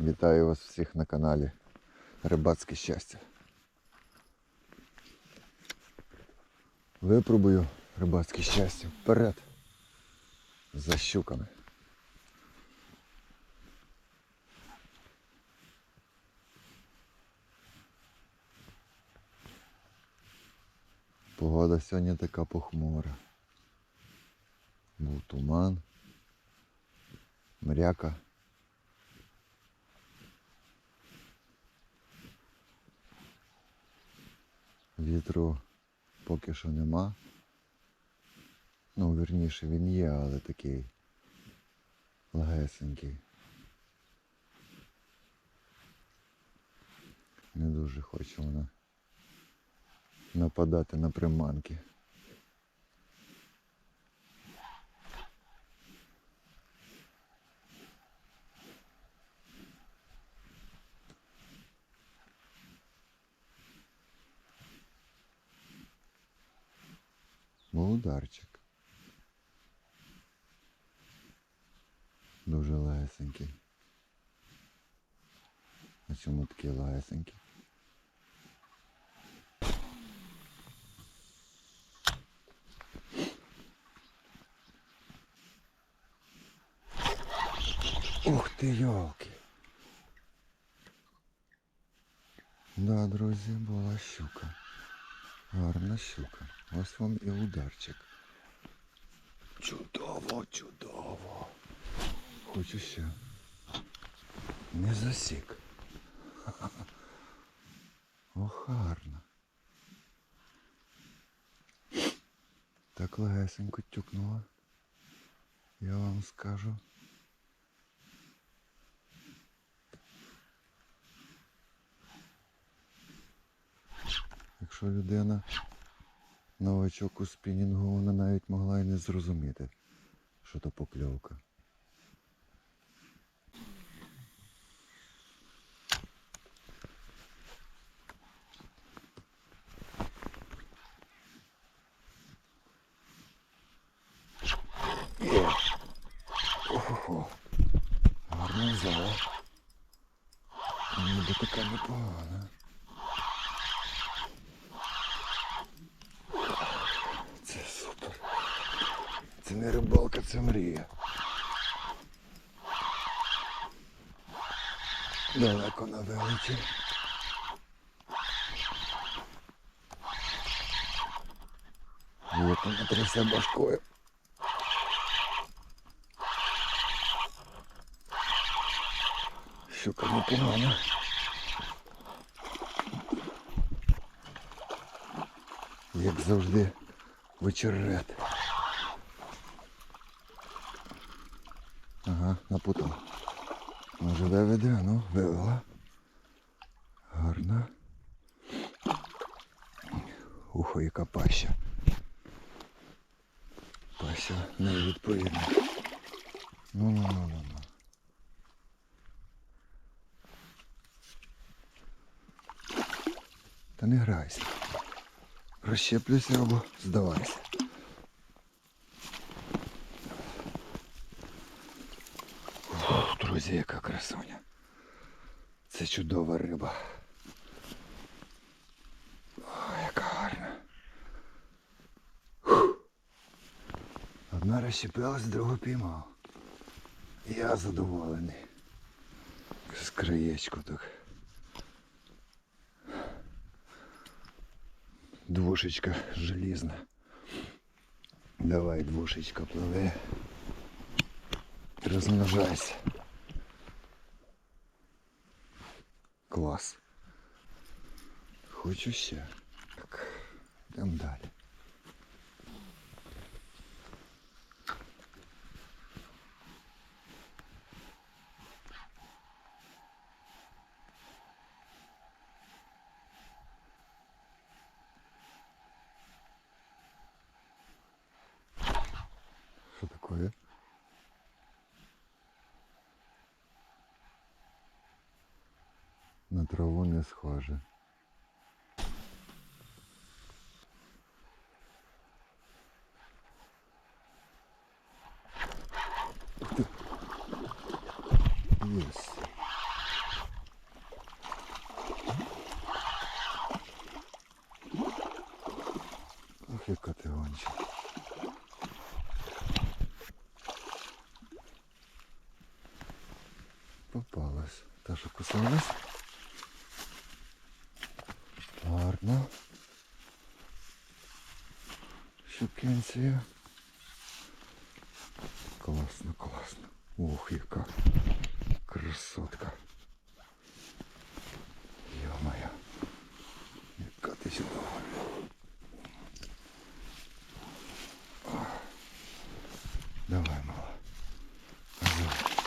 Вітаю вас всіх на каналі Рибацьке щастя. Випробую рибацьке щастя вперед за щуками. Погода сьогодні така похмура. Був туман, мряка. Вітру поки що нема. Ну, вірніше він є, але такий легесенький. Не дуже хоче вона нападати на приманки. Був ударчик. Дуже легесенький. А чому такий легесенький? Ух ти, йолки. Да, друзі, була щука. Гарна щука. Ось вам і ударчик. Чудово, чудово. Хочу ще. Не засік. О, гарно. Так легесенько тюкнула. Я вам скажу. Якщо людина новачок у спінінгу, вона навіть могла і не зрозуміти, що то покльовка. Гарно взяла. Ніби така непогана. Це супер. Це не рибалка, це мрія. Далеко на велиці. Як вона трясе башкою. Щука непогана. Як завжди, вечерет. Ага, напутала. Може виведе, ну, вивела. Гарна. Ухо, яка паща. Паща невідповідна. Ну, ну, ну, ну, ну. Та не грайся. Розщеплюйся або здавайся. Ух, друзі, яка красуня. Це чудова риба. О, яка гарна. Фух. Одна розщепилась, другу піймав. Я задоволений. З краєчку так. Двушечка желізна. Давай, двушечка, пливи. Розмножайся. Клас. Хочу ще. Так, йдемо далі. схоже. Есть. Ох, яка ти. Попалась. Та, кусалась. Гарно. Щукенція. Класно, класно. Ух, яка красотка. Йо-моє. Яка ти чудова. Ох. Давай, мала. Давай.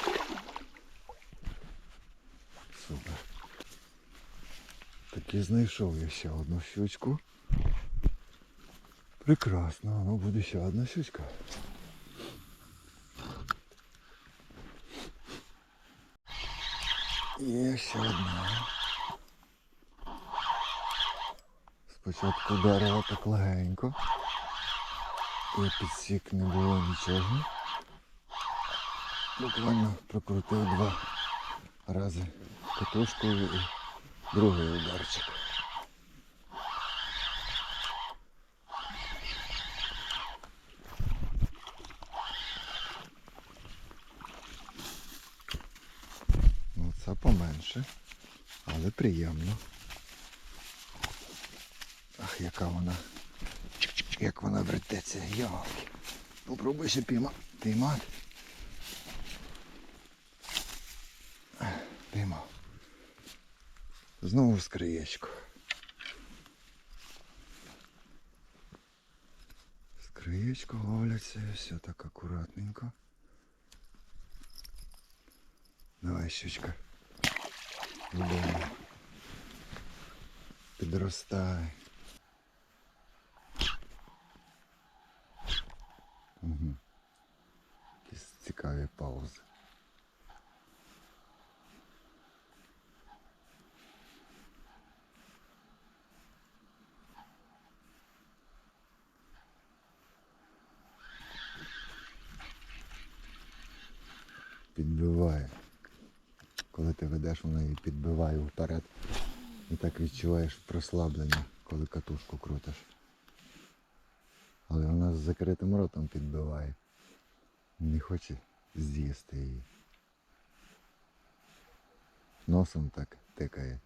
Супер. Таки знайшов я ще одну щучку. Прекрасно, ну буде ще одна щучка. Є ще одна. Спочатку дерево так легенько. І підсік не було нічого. Буквально прокрутив два рази катушкою і другий ударчик. Ну, це поменше, але приємно. Ах, яка вона. Чик-чик-чик, Як вона вертеться. Йолки. Попробуй ще пійма... піймати. Знову з краєчку. З краєчку ловляться і все так акуратненько. Давай, щучка. Додому. Підростай. Угу. Якісь цікаві паузи. Ти ведеш, вона її підбиває вперед. І так відчуваєш прослаблення, коли катушку крутиш. Але вона з закритим ротом підбиває. Не хоче з'їсти її. Носом так тикає.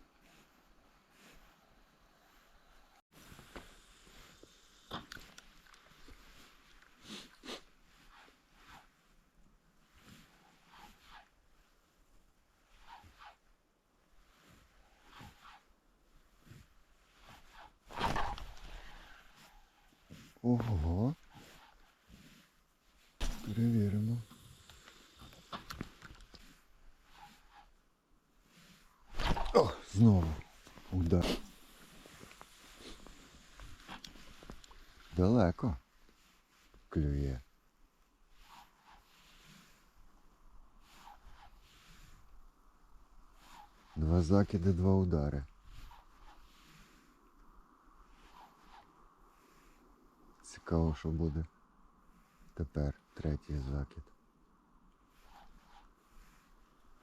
Ого. Перевіримо. Знову. Удар. Далеко. Клює. Два закиди, два удари. Цікаво, що буде тепер третій закид.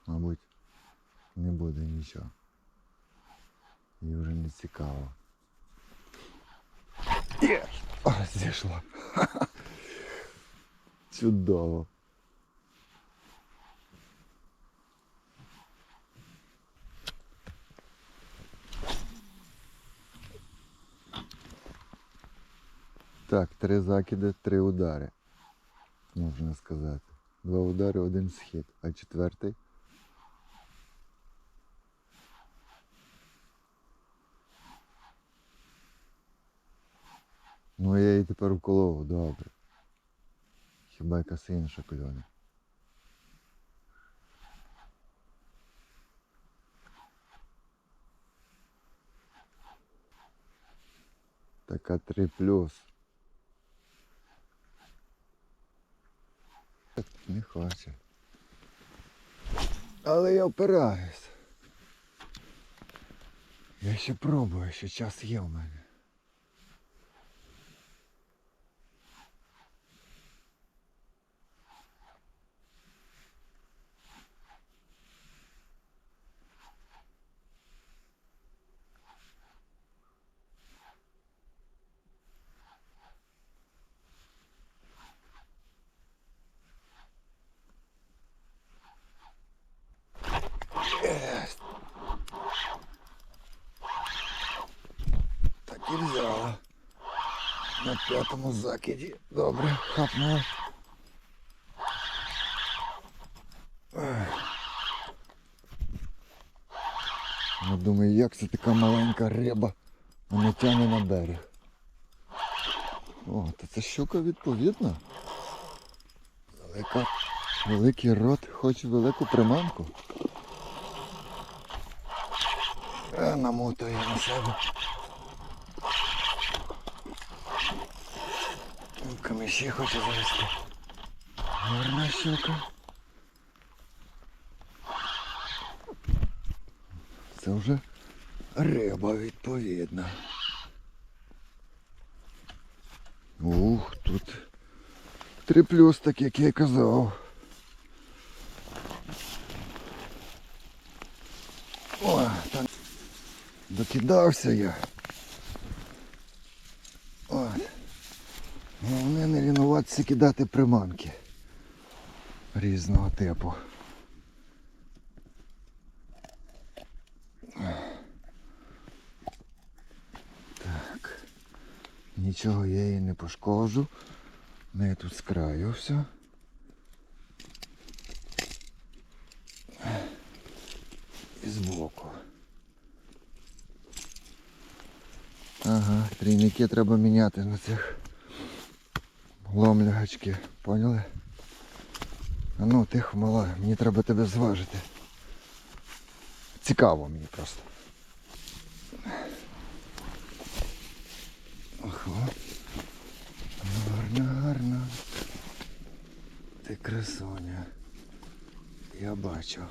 Мабуть, не буде нічого. Їй вже не цікаво. Є! О, зійшло. Чудово. Так, три закиди, три удари. Можна сказати. Два удари, один схід. А четвертий? Ну я її тепер вколов, добре. Хіба якась інша кльоне. Така 3 плюс. Не хоче. Але я впираюсь. Я ще пробую, ще час є в мене. П'ятому закиді. Добре, хапнула. Я думаю, як це така маленька риба мене тягне на берег. О, то це щука відповідна. Велика, великий рот, хоче велику приманку. Е, намотує на себе. Каміші хоче завести. Гарна щука. Це вже риба відповідна. Ух, тут три плюс, так як я й казав. О, там докидався я. От. Головне не лінуватися кидати приманки різного типу. Так. Нічого я її не пошкоджу. В неї тут з краю все. І збоку. Ага, трійники треба міняти на цих ломлягачки, поняли? А ну, тихо, мала, мені треба тебе зважити. Цікаво мені просто. Ага. Гарно, гарно. Ти красуня. Я бачу.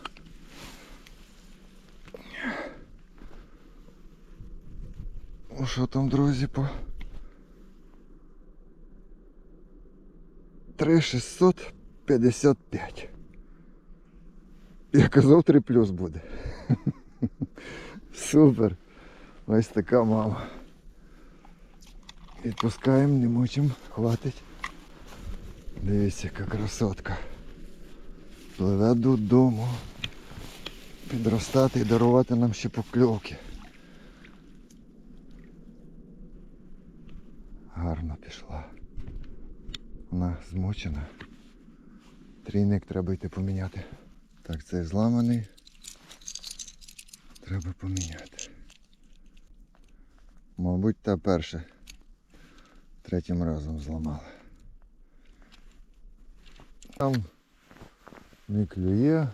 Ну що там, друзі, по 3655. Я казав 3 плюс буде. Супер. Ось така мама. Відпускаємо, не мучимо, хватить. Дивіться, яка красотка. Пливе додому. Підростати і дарувати нам ще покльовки. Гарно пішла. Вона змучена. Трійник треба йти поміняти. Так, цей зламаний. Треба поміняти. Мабуть, та перша третім разом зламала. Там не клює.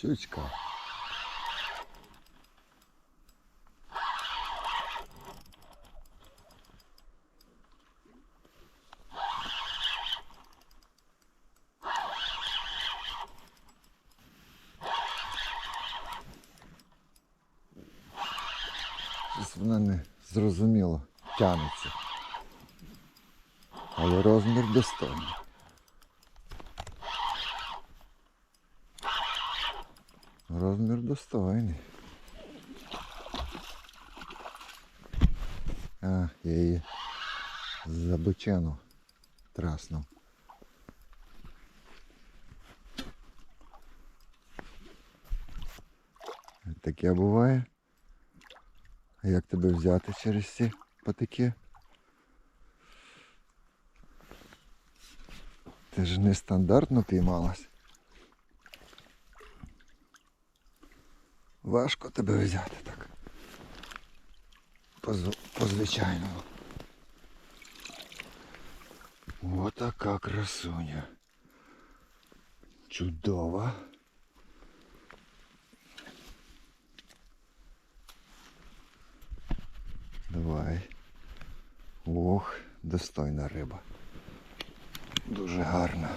Щучка. Щось А, я її за бочину траснув. Таке буває. А як тебе взяти через ці патики? Ти ж нестандартно піймалась. Важко тебе взяти так. По, по звичайному. Отака красуня. Чудова. Давай. Ох, достойна риба. Дуже гарна.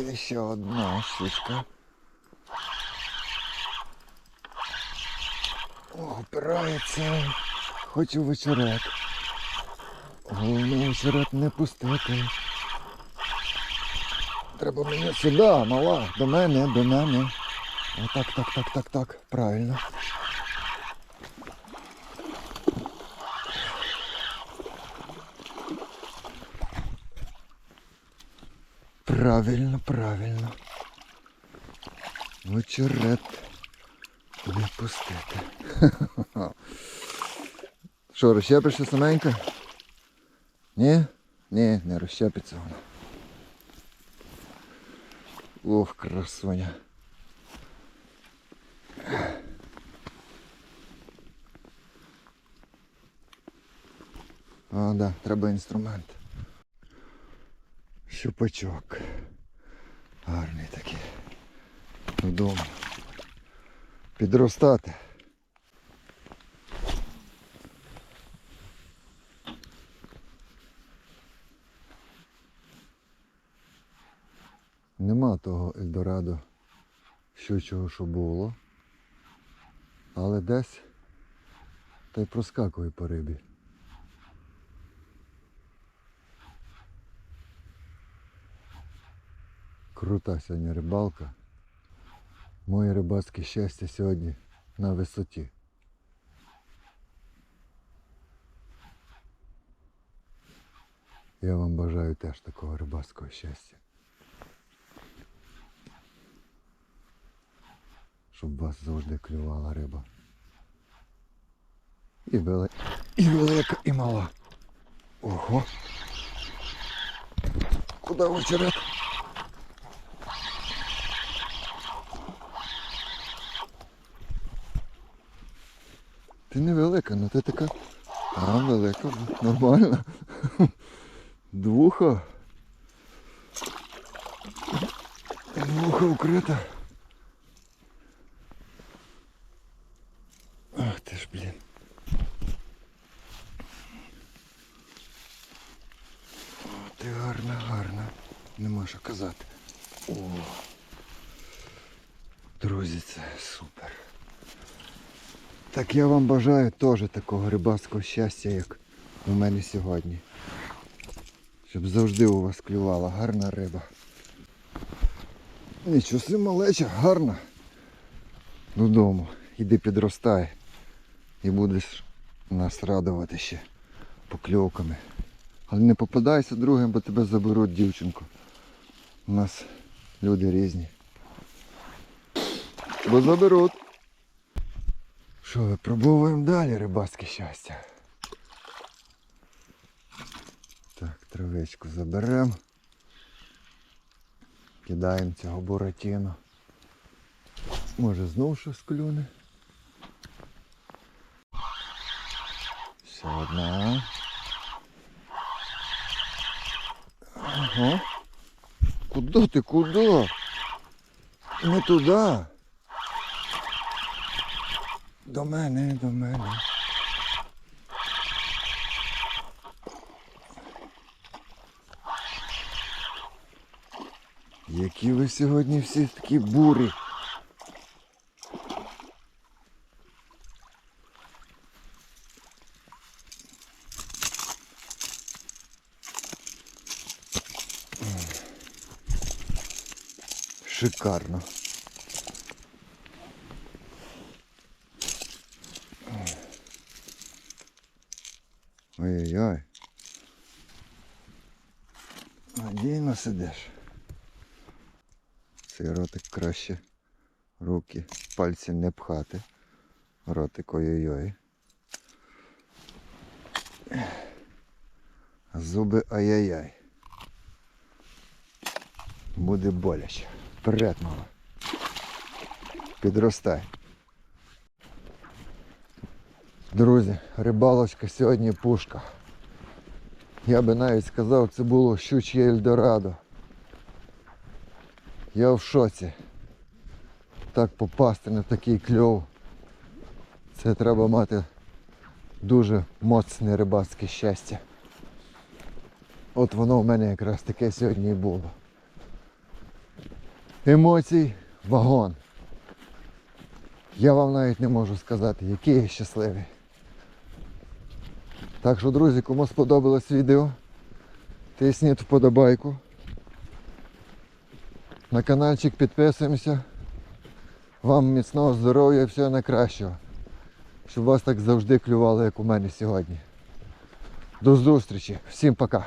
Є ще одна щучка. Опирається. Хочу в очерет. Головне очерет не пустити. Треба мені сюди, мала, до мене, до мене. Отак, так, так, так, так. Правильно. Правильно, правильно. Очерет не пустити. Що, розщепишся саменько? Ні? Ні, не розщепиться вона. Ох, красуня. А, да, треба інструмент. Щупачок. Гарний такий. Вдома. Підростати. Нема того Ельдорадо щучого, що було. Але десь та й проскакує по рибі. Крута сьогодні рибалка. Моє рибацьке щастя сьогодні на висоті. Я вам бажаю теж такого рибацького щастя. Щоб вас завжди клювала риба. І велика, і мала. Ого. Куди очерет? Ти не велика, ну ти така. А, велика, нормальна. Двуха. Двуха укрита. Ах ти ж, блін. О, ти гарна, гарна. Нема що казати. О. Друзі, це супер. Так я вам бажаю теж такого рибацького щастя, як у мене сьогодні. Щоб завжди у вас клювала гарна риба. Нічого си малеча, гарна. Додому. Іди підростай. І будеш нас радувати ще покльовками. Але не попадайся другим, бо тебе заберуть дівчинку. У нас люди різні. Бо заберуть. Що, випробовуємо далі рибацьке щастя. Так, травичку заберемо. Кидаємо цього буратіну. Може знов щось клюне. Ще одна. Ага. Куди ти? Куди? Не туди. До мене, до мене. Які ви сьогодні всі такі бурі. Шикарно. Ой-ой-ой. Надійно сидиш. Цей ротик краще руки, пальці не пхати. Ротик ой-ой-ой. Зуби ай-яй-яй. Буде боляче. Вперед, мама. Підростай. Друзі, рибалочка сьогодні пушка. Я би навіть сказав, це було щучє Ельдорадо. Я в шоці. Так попасти на такий кльов. Це треба мати дуже моцне рибацьке щастя. От воно в мене якраз таке сьогодні і було. Емоцій вагон. Я вам навіть не можу сказати, який я щасливий. Так що, друзі, кому сподобалось відео, тисніть вподобайку. На каналчик підписуємося. Вам міцного здоров'я і всього найкращого. Щоб вас так завжди клювало, як у мене сьогодні. До зустрічі. Всім пока.